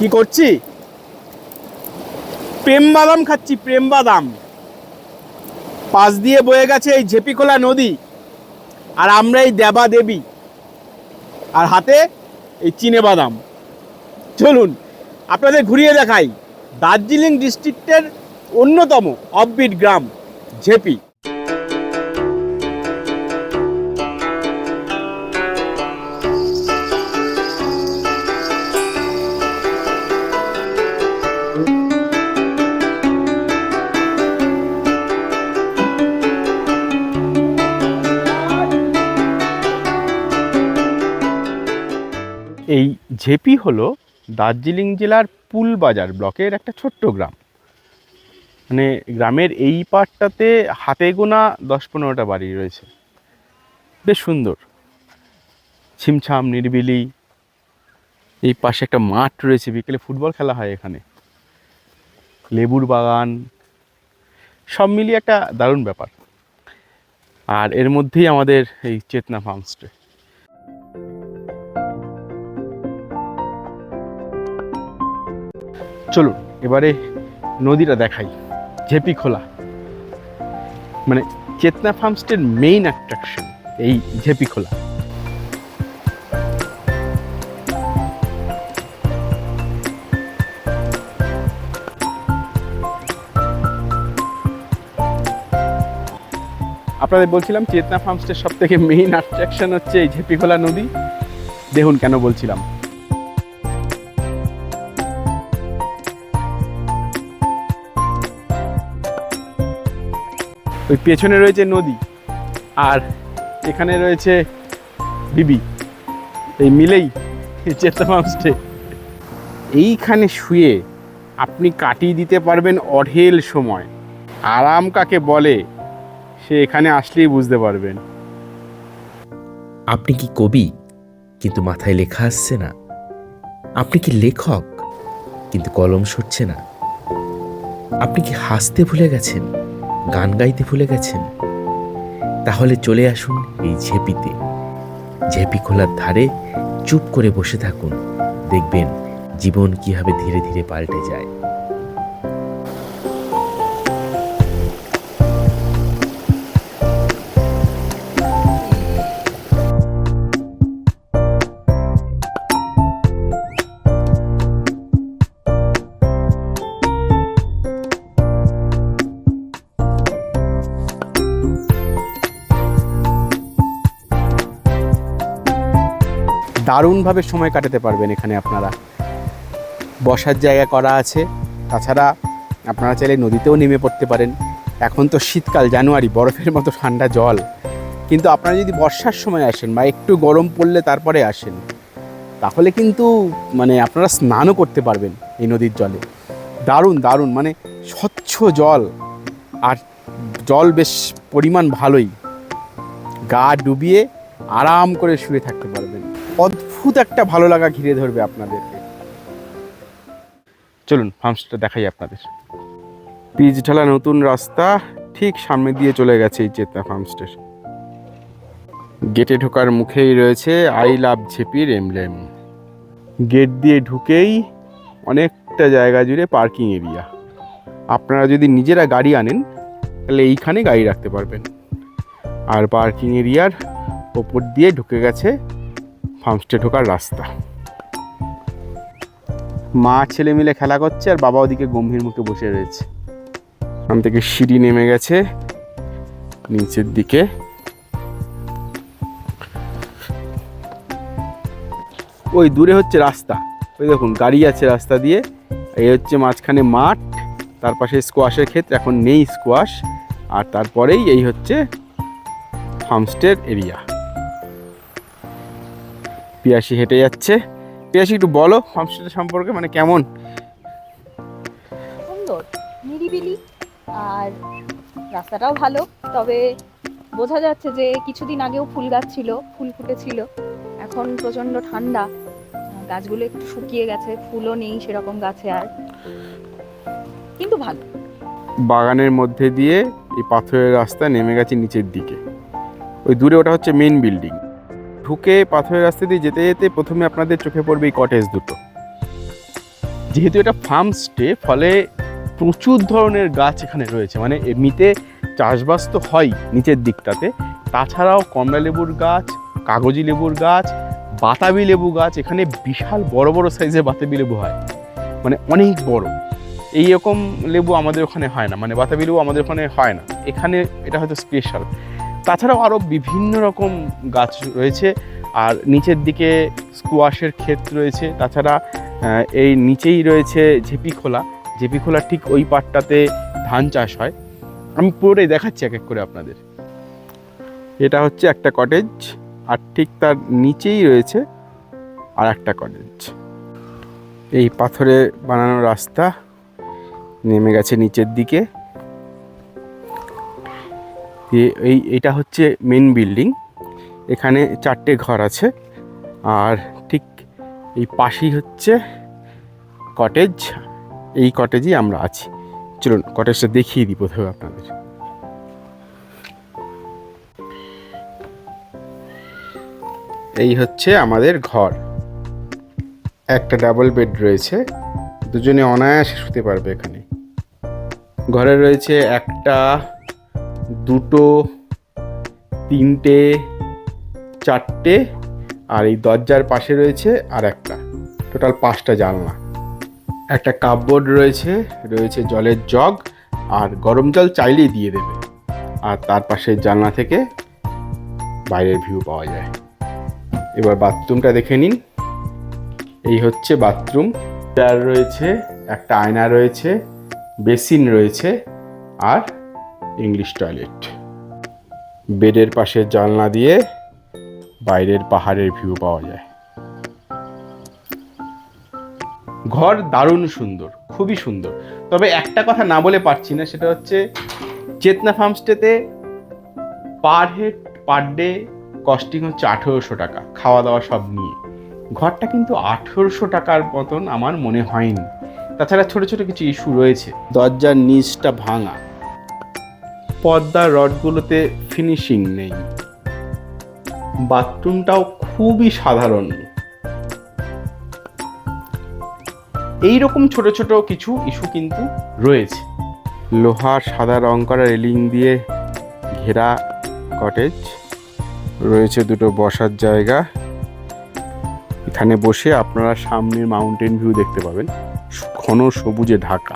কি করছি? প্রেম বাদাম খাচ্ছি প্রেম বাদাম পাশ দিয়ে বয়ে গেছে এই ঝেপিখোলা নদী, আর আমরা এই দেবা দেবী, আর হাতে এই চিনে বাদাম। চলুন, আপনাদের ঘুরিয়ে দেখাই। দার্জিলিং ডিস্ট্রিক্টের অন্যতম অফবিট গ্রাম, ঝেপি। ঝেপি হলো দার্জিলিং জেলার পুলবাজার ব্লকের একটা ছোট্ট গ্রাম। মানে গ্রামের এই পার্টটাতে হাতে গোনা দশ পনেরোটা বাড়ি রয়েছে। বেশ সুন্দর। ছিমছাম, নিরিবিলি, এই পাশে একটা মাঠ রয়েছে, বিকেলে ফুটবল খেলা হয় এখানে। লেবুর বাগান, সব মিলিয়ে একটা দারুণ ব্যাপার। আর এর মধ্যেই আমাদের এই চেতনা ফার্মস্টে চলুন, এবারে নদীটা দেখাই, ঝেপি খোলা। মানে চেতনা ফার্মস্টের মেইন অ্যাট্রাকশন এই ঝেপি খোলা। আপনাদের বলছিলাম চেতনা ফার্মস্টের সব থেকে মেইন অ্যাট্রাকশন হচ্ছে এই ঝেপিখোলা নদী। দেখুন কেন বলছিলাম। ওই পেছনে রয়েছে নদী আর এখানে রয়েছে বিবি। এই মিলেই চেতা মাউসটে এইখানে শুয়ে আপনি কাটিয়ে দিতে পারবেন অঢেল সময়। আরাম কাকে বলে, সে এখানে আসলেই বুঝতে পারবেন। আপনি কি কবি, কিন্তু মাথায় লেখা আসছে না। আপনি কি লেখক, কিন্তু কলম সরছে না। আপনি কি হাসতে ভুলে গেছেন? গান গাইতে ভুলে গেছেন? তাহলে চলে আসুন এই ঝেপিতে। ঝেপি খোলার ধারে চুপ করে বসে থাকুন। দেখবেন জীবন কীভাবে ধীরে ধীরে পাল্টে যায়। দারুণভাবে সময় কাটাতে পারবেন এখানে আপনারা। বসার জায়গা করা আছে। তাছাড়া আপনারা চাইলে নদীতেও নেমে পড়তে পারেন। এখন তো শীতকাল, জানুয়ারি, বরফের মতো ঠান্ডা জল। কিন্তু আপনারা যদি বর্ষার সময় আসেন বা একটু গরম পড়লে তারপরে আসেন, তাহলে কিন্তু মানে আপনারা স্নানও করতে পারবেন এই নদীর জলে। দারুণ দারুণ মানে স্বচ্ছ জল। আর জল বেশ পরিমাণ ভালোই। গা ডুবিয়ে আরাম করে শুয়ে থাকতে পারবেন। অদ্ভুত একটা ভালো লাগা ঘিরে ধরবে আপনাদেরকে। চলুন ফার্মসটা দেখাই আপনাদের। পিচ ঢালা নতুন রাস্তা ঠিক সামনে দিয়ে চলে গেছে এই চেতনা ফার্মস্টের গেটে ঢোকার মুখেই রয়েছে আই লাভ ঝেপির এমব্লেম গেট দিয়ে ঢুকেই অনেকটা জায়গা জুড়ে পার্কিং এরিয়া আপনারা যদি নিজেরা গাড়ি আনেন তাহলে এইখানে গাড়ি রাখতে পারবেন। আর পার্কিং এরিয়ার ওপর দিয়ে ঢুকে গেছে ফার্মস্টে ঢোকার রাস্তা। মা ছেলে মিলে খেলা করছে আর বাবা ওদিকে গম্ভীর মুখে বসে রয়েছে। ওখান থেকে সিঁড়ি নেমে গেছে নিচের দিকে। ওই দূরে হচ্ছে রাস্তা। ওই দেখুন গাড়ি আছে রাস্তা দিয়ে। এই হচ্ছে মাঝখানে মাঠ তার পাশে স্কোয়াশের ক্ষেত্রে এখন নেই স্কোয়াশ আর তারপরেই এই হচ্ছে ফার্মস্টের এরিয়া পিয়াসি হেঁটে যাচ্ছে। পিয়াসি একটু বলো ফার্মস্টের সম্পর্কে মানে কেমন? সুন্দর নিরিবিলি আর রাস্তাটাও ভালো তবে বোঝা যাচ্ছে যে কিছুদিন আগেও ফুল গাছ ছিল ফুল ফুটেছিল। এখন প্রচণ্ড ঠান্ডা গাছগুলো একটু শুকিয়ে গেছে ফুলও নেই সেরকম গাছে আর। কিন্তু ভালো। বাগানের মধ্যে দিয়ে এই পাথরের রাস্তা নেমে গেছে নিচের দিকে। ওই দূরে ওটা হচ্ছে মেন বিল্ডিং ঢুকে পাথরের রাস্তা দিয়ে যেতে যেতে প্রথমে আপনাদের চোখে পড়বে এই কটেজ দুটো। যেহেতু এটা ফার্ম স্টে ফলে প্রচুর ধরনের গাছ এখানে রয়েছে। মানে এমনিতে চাষবাস তো হয় নিচের দিকটাতে। তাছাড়াও কমলা লেবুর গাছ, কাগজি লেবুর গাছ, বাতাবি লেবু গাছ, এখানে বিশাল বড় বড় সাইজের বাতাবি লেবু হয়। মানে অনেক বড়। এই রকম লেবু আমাদের ওখানে হয় না। মানে বাতাবি লেবু আমাদের ওখানে হয় না। এখানে এটা হয়তো স্পেশাল তাছাড়াও আরও বিভিন্ন রকম গাছ রয়েছে। আর নিচের দিকে স্কোয়াশের ক্ষেত রয়েছে। তাছাড়া এই নিচেই রয়েছে ঝেপি খোলা। ঝেপি খোলার ঠিক ওই পাটটাতে ধান চাষ হয়। আমি পুরোটাই দেখাচ্ছি এক এক করে আপনাদের। এটা হচ্ছে একটা কটেজ আর ঠিক তার নিচেই রয়েছে আর একটা কটেজ এই পাথরে বানানো রাস্তা নেমে গেছে নিচের দিকে। এই, এটা হচ্ছে মেন বিল্ডিং এখানে চারটে ঘর আছে। আর ঠিক এই পাশেই হচ্ছে কটেজ এই কটেজই আমরা আছি। চলুন কটেজটা দেখিয়ে দিই প্রথমে আপনাদের। এই হচ্ছে আমাদের ঘর। একটা ডাবল বেড রয়েছে। দুজনে অনায়াসে শুতে পারবে এখানে। ঘরে রয়েছে একটা দুটো, তিনটে, চারটে, আর এই দরজার পাশে রয়েছে আর একটা। টোটাল পাঁচটা জানলা। একটা কাপবোর্ড রয়েছে রয়েছে জলের জগ আর গরম জল চাইলেই দিয়ে দেবে। আর তার পাশের জানলা থেকে বাইরের ভিউ পাওয়া যায়। এবার বাথরুমটা দেখে নিন। এই হচ্ছে বাথরুম রয়েছে, একটা আয়না রয়েছে বেসিন রয়েছে, আর ইংলিশ টয়লেট। বেডের পাশে জানলা দিয়ে বাইরের পাহাড়ের ভিউ পাওয়া যায়। ঘর দারুণ সুন্দর, খুবই সুন্দর। তবে একটা কথা না বলে পারছি না, সেটা হচ্ছে চেতনা ফার্মস্টেতে per head, per day costing হচ্ছে আঠেরোশো টাকা, খাওয়া দাওয়া সব নিয়ে। ঘরটা কিন্তু আঠেরোশো টাকার মতন আমার মনে হয়নি। তাছাড়া ছোট ছোট কিছু ইস্যু রয়েছে। দরজার নিচটা ভাঙা পর্দার রডগুলোতে ফিনিশিং নেই। বাথরুমটাও খুবই সাধারণ। এই রকম ছোট ছোট কিছু ইস্যু কিন্তু রয়েছে। লোহার সাদা রং করা রেলিং দিয়ে ঘেরা কটেজ রয়েছে দুটো বসার জায়গা। এখানে বসে আপনারা সামনের মাউন্টেন ভিউ দেখতে পাবেন। ঘন সবুজে ঢাকা।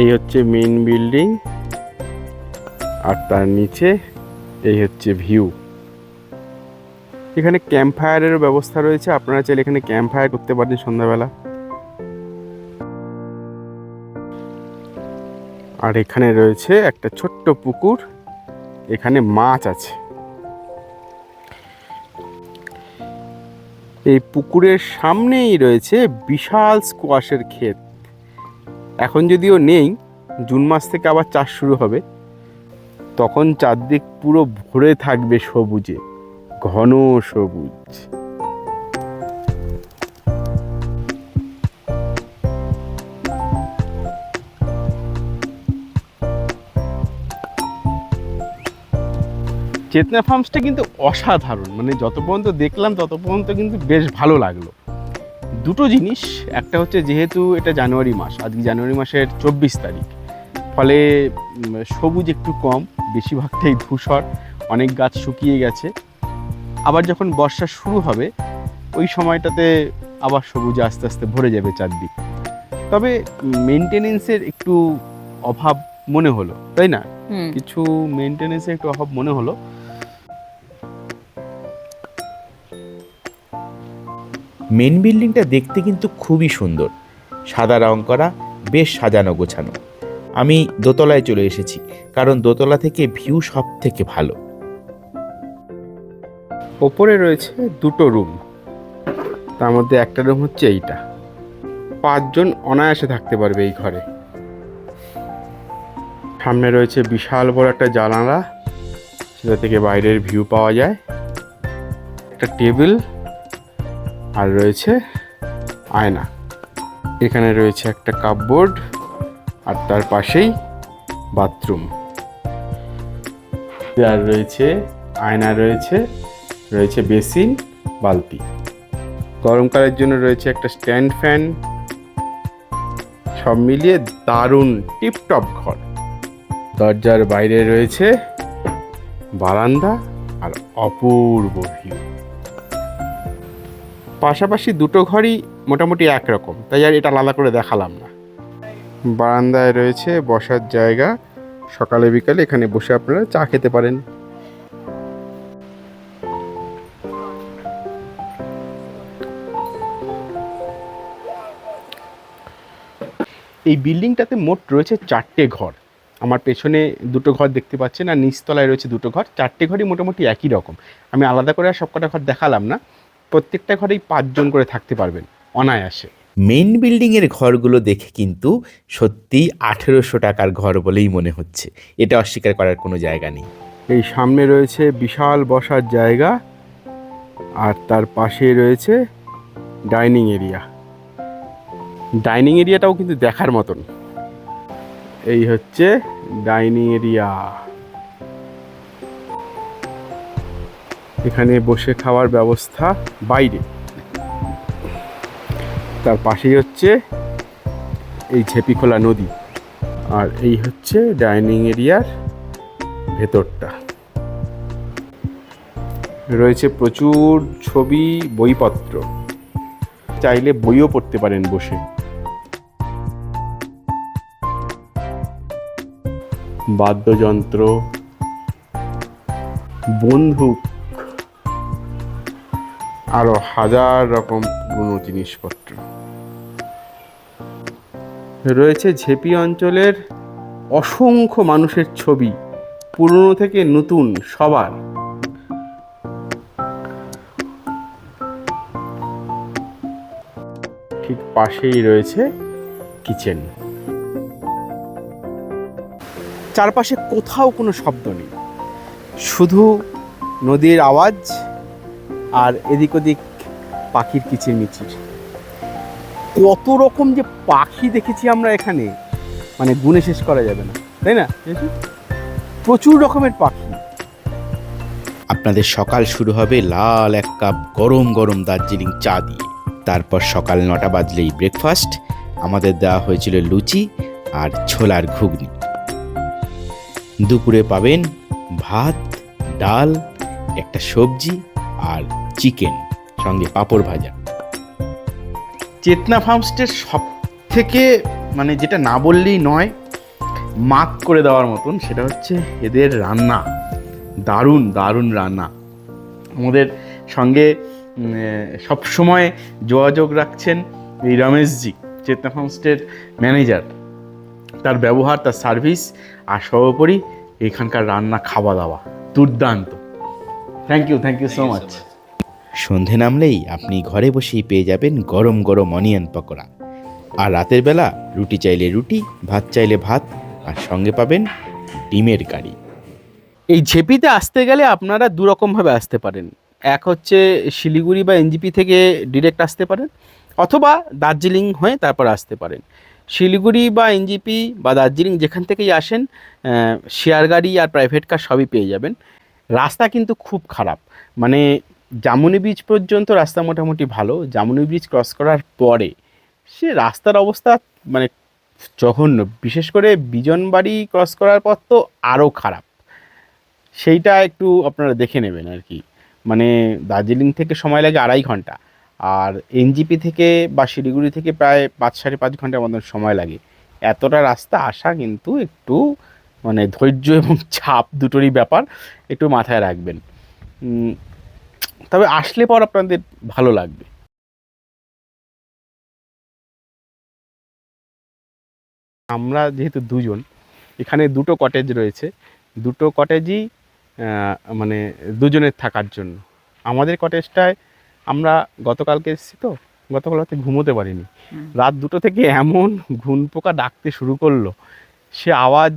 এই হচ্ছে মেন বিল্ডিং আর তার নিচে এই হচ্ছে ভিউ এখানে ক্যাম্প ফায়ারেরও ব্যবস্থা রয়েছে, আপনারা চাইলে এখানে ক্যাম্প ফায়ার করতে পারেন সন্ধ্যাবেলা। আর এখানে রয়েছে একটা ছোট্ট পুকুর, এখানে মাছ আছে। এই পুকুরের সামনেই রয়েছে বিশাল স্কোয়াশের ক্ষেত। এখন যদিও নেই, জুন মাস থেকে আবার চাষ শুরু হবে, তখন চারদিক পুরো ভরে থাকবে সবুজে, ঘন সবুজ। চেতনা ফার্মসটা কিন্তু অসাধারণ মানে যত পর্যন্ত দেখলাম তত পর্যন্ত কিন্তু বেশ ভালো লাগল। দুটো জিনিস। একটা হচ্ছে যেহেতু এটা জানুয়ারি মাস আজকে জানুয়ারি মাসের চব্বিশ তারিখ। ফলে সবুজ একটু কম বেশিরভাগটাই ধূসর অনেক গাছ শুকিয়ে গেছে। আবার যখন বর্ষা শুরু হবে ওই সময়টাতে আবার সবুজে আস্তে আস্তে ভরে যাবে চারদিক। তবে মেনটেনেন্সের একটু অভাব মনে হলো তাই না? কিছু মেনটেনেন্সের একটু অভাব মনে হলো। মেন বিল্ডিংটা দেখতে কিন্তু খুবই সুন্দর। সাদা রং করা, বেশ সাজানো গোছানো। আমি দোতলায় চলে এসেছি, কারণ দোতলা থেকে ভিউ সব থেকে ভালো। ওপরে রয়েছে দুটো রুম তার মধ্যে একটা রুম হচ্ছে এইটা। পাঁচজন অনায়াসে থাকতে পারবে এই ঘরে। সামনে রয়েছে বিশাল বড় একটা জানালা। সেটা থেকে বাইরের ভিউ পাওয়া যায়। একটা টেবিল আর রয়েছে আয়না। এখানে রয়েছে একটা কাপবোর্ড আর তার পাশেই বাথরুম। আর রয়েছে, আয়না রয়েছে রয়েছে বেসিন, বালতি। গরমকালের জন্য রয়েছে একটা স্ট্যান্ড ফ্যান। সব মিলিয়ে দারুণ টিপটপ ঘর। দরজার বাইরে রয়েছে বারান্দা আর অপূর্ব ভিউ। পাশাপাশি দুটো ঘরই মোটামুটি একরকম, তাই আর এটা আলাদা করে দেখালাম না। বারান্দায় রয়েছে, বসার জায়গা। সকালে, বিকালে এখানে বসে আপনারা চা খেতে পারেন। এই বিল্ডিংটাতে মোট রয়েছে চারটে ঘর। আমার পেছনে দুটো ঘর দেখতে পাচ্ছেন আর নিচতলায় রয়েছে দুটো ঘর। চারটে ঘরই মোটামুটি একই রকম। আমি আলাদা করে আর সবকটা ঘর দেখালাম না। প্রত্যেকটা ঘরেই পাঁচজন করে থাকতে পারবেন অনায়াসে। মেন বিল্ডিংয়ের ঘরগুলো দেখে কিন্তু সত্যিই আঠেরোশো টাকার ঘর বলেই মনে হচ্ছে। এটা অস্বীকার করার কোনো জায়গা নেই। এই সামনে রয়েছে বিশাল বসার জায়গা আর তার পাশে রয়েছে ডাইনিং এরিয়া। ডাইনিং এরিয়াটাও কিন্তু দেখার মতন। এই হচ্ছে ডাইনিং এরিয়া। এখানে বসে খাওয়ার ব্যবস্থা বাইরে। তার পাশেই হচ্ছে এই ঝেপিখোলা নদী। আর এই হচ্ছে ডাইনিং এরিয়ার ভেতরটা। রয়েছে প্রচুর ছবি, বইপত্র। চাইলে বইও পড়তে পারেন বসে। বাদ্যযন্ত্র, বন্দুক আরও হাজার রকম পুরনো জিনিসপত্র। রয়েছে ঝেপি অঞ্চলের অসংখ্য মানুষের ছবি, পুরনো থেকে নতুন, সবার। ঠিক পাশেই রয়েছে কিচেন। চারপাশে কোথাও কোনো শব্দ নেই। শুধু নদীর আওয়াজ আর এদিক ওদিক পাখির কিচিরমিচির। কত রকম যে পাখি দেখেছি আমরা এখানে মানে গুনে শেষ করা যাবে না তাই না? প্রচুর রকমের পাখি। আপনাদের সকাল শুরু হবে লাল এক কাপ গরম গরম দার্জিলিং চা দিয়ে। তারপর সকাল নটা বাজলেই ব্রেকফাস্ট আমাদের দেওয়া হয়েছিল লুচি আর ছোলার ঘুগনি। দুপুরে পাবেন ভাত ডাল একটা সবজি আর চিকেন, সঙ্গে পাঁপড় ভাজা। চেতনা ফার্মস্টের সব থেকে মানে যেটা না বললেই নয় মাক করে দেওয়ার মতন, সেটা হচ্ছে এদের রান্না। দারুণ দারুণ রান্না। আমাদের সঙ্গে সব সময় যোগাযোগ রাখছেন এই রমেশজি, চেতনা ফার্মস্টের ম্যানেজার। তার ব্যবহার, তার সার্ভিস, আর সর্বোপরি এখানকার রান্না খাওয়া দাওয়া, দুর্দান্ত। Thank you thank you so much সন্ধে নামলেই আপনি ঘরে বসেই পেয়ে যাবেন গরম গরম অনিয়ন পকোড়া। আর রাতের বেলা রুটি চাইলে রুটি ভাত চাইলে ভাত আর সঙ্গে পাবেন ডিমের কারি। এই ঝেপিতে আসতে গেলে আপনারা দু রকমভাবে আসতে পারেন। এক হচ্ছে শিলিগুড়ি বা এনজিপি থেকে ডিরেক্ট আসতে পারেন অথবা দার্জিলিং হয়ে তারপর আসতে পারেন। শিলিগুড়ি বা এনজিপি বা দার্জিলিং যেখান থেকেই আসেন শেয়ার গাড়ি আর প্রাইভেট কার সবই পেয়ে যাবেন। রাস্তা কিন্তু খুব খারাপ। মানে জামুনি ব্রিজ পর্যন্ত রাস্তা মোটামুটি ভালো। জামুনি ব্রিজ ক্রস করার পরে সে রাস্তার অবস্থা মানে জঘন্য। বিশেষ করে বিজনবাড়ি ক্রস করার পর তো আরও খারাপ। সেইটা একটু আপনারা দেখে নেবেন আর কি। মানে দার্জিলিং থেকে সময় লাগে আড়াই ঘণ্টা। আর এনজিপি থেকে বা শিলিগুড়ি থেকে প্রায় পাঁচ সাড়ে পাঁচ ঘণ্টার মতন সময় লাগে। এতটা রাস্তা আসা কিন্তু একটু মানে ধৈর্য এবং চাপ দুটোরই ব্যাপার একটু মাথায় রাখবেন। তবে আসলে পর আপনাদের ভালো লাগবে। আমরা যেহেতু দুজন এখানে দুটো কটেজ রয়েছে। দুটো কটেজই মানে দুজনের থাকার জন্য। আমাদের কটেজটায় আমরা গতকালকে এসেছি তো গতকাল রাতে ঘুমোতে পারিনি। রাত দুটো থেকে এমন ঘুন পোকা ডাকতে শুরু করল সে আওয়াজ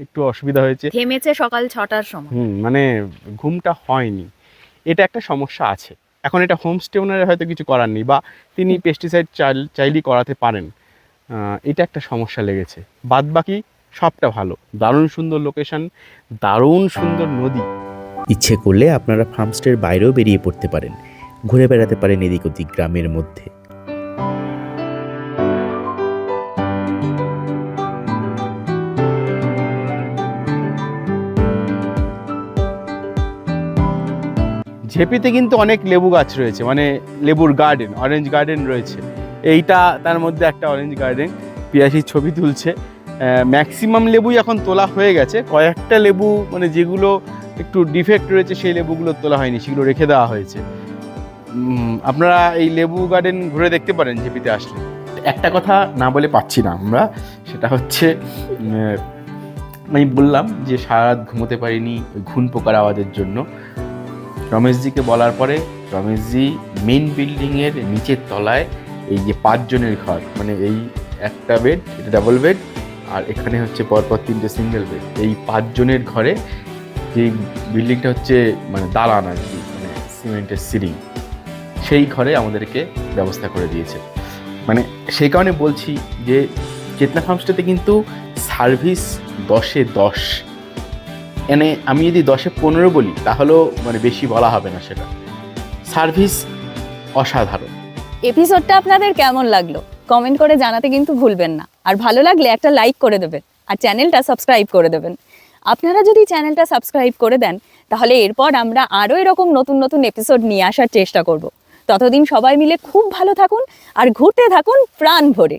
একটু অসুবিধা হয়েছে। থেমেছে সকাল ছটার সময়। হুম মানে ঘুমটা হয়নি। এটা একটা সমস্যা আছে। এখন এটা হোমস্টে ওনারের হয়তো কিছু করার নেই বা তিনি পেস্টিসাইড চাইলেই করাতে পারেন। এটা একটা সমস্যা লেগেছে। বাদ বাকি সবটা ভালো। দারুণ সুন্দর লোকেশন দারুণ সুন্দর নদী। ইচ্ছে করলে আপনারা ফার্মস্টের বাইরেও বেরিয়ে পড়তে পারেন। ঘুরে বেড়াতে পারেন এদিক ওদিক গ্রামের মধ্যে। ঝেপিতে কিন্তু অনেক লেবু গাছ রয়েছে মানে লেবুর গার্ডেন অরেঞ্জ গার্ডেন রয়েছে। এইটা তার মধ্যে একটা অরেঞ্জ গার্ডেন পিয়াসির ছবি তুলছে। ম্যাক্সিমাম লেবুই এখন তোলা হয়ে গেছে। কয়েকটা লেবু মানে যেগুলো একটু ডিফেক্ট রয়েছে, সেই লেবুগুলো তোলা হয়নি, সেগুলো রেখে দেওয়া হয়েছে। আপনারা এই লেবু গার্ডেন ঘুরে দেখতে পারেন ঝেপিতে আসলে। একটা কথা না বলে পাচ্ছি না আমরা, সেটা হচ্ছে আমি বললাম যে সারা রাত ঘুমোতে পারিনি ওই ঘুন পোকার আওয়াজের জন্য। রমেশজিকে বলার পরে রমেশজি মেন বিল্ডিংয়ের নিচের তলায় এই যে পাঁচজনের ঘর মানে এই একটা বেড এটা ডাবল বেড আর এখানে হচ্ছে পরপর তিনটে সিঙ্গেল বেড এই পাঁচজনের ঘরে যে বিল্ডিংটা হচ্ছে মানে দালান আর কি মানে সিমেন্টের সিলিং, সেই ঘরে আমাদেরকে ব্যবস্থা করে দিয়েছে। মানে সেই কারণে বলছি যে, চেতনা ফার্মসটাতে কিন্তু সার্ভিস দশে দশ। এনে আমি যদি দশে পনেরো বলি, তাহলেও মানে বেশি বলা হবে না সেটা। সার্ভিস অসাধারণ। এপিসোডটা আপনাদের কেমন লাগল? কমেন্ট করে জানাতে কিন্তু ভুলবেন না। আর ভালো লাগলে একটা লাইক করে দেবেন আর চ্যানেলটা সাবস্ক্রাইব করে দেবেন। আপনারা যদি চ্যানেলটা সাবস্ক্রাইব করে দেন, তাহলে এরপর আমরা আরও এরকম নতুন নতুন এপিসোড নিয়ে আসার চেষ্টা করব। ততদিন সবাই মিলে খুব ভালো থাকুন আর ঘুরতে থাকুন প্রাণ ভরে।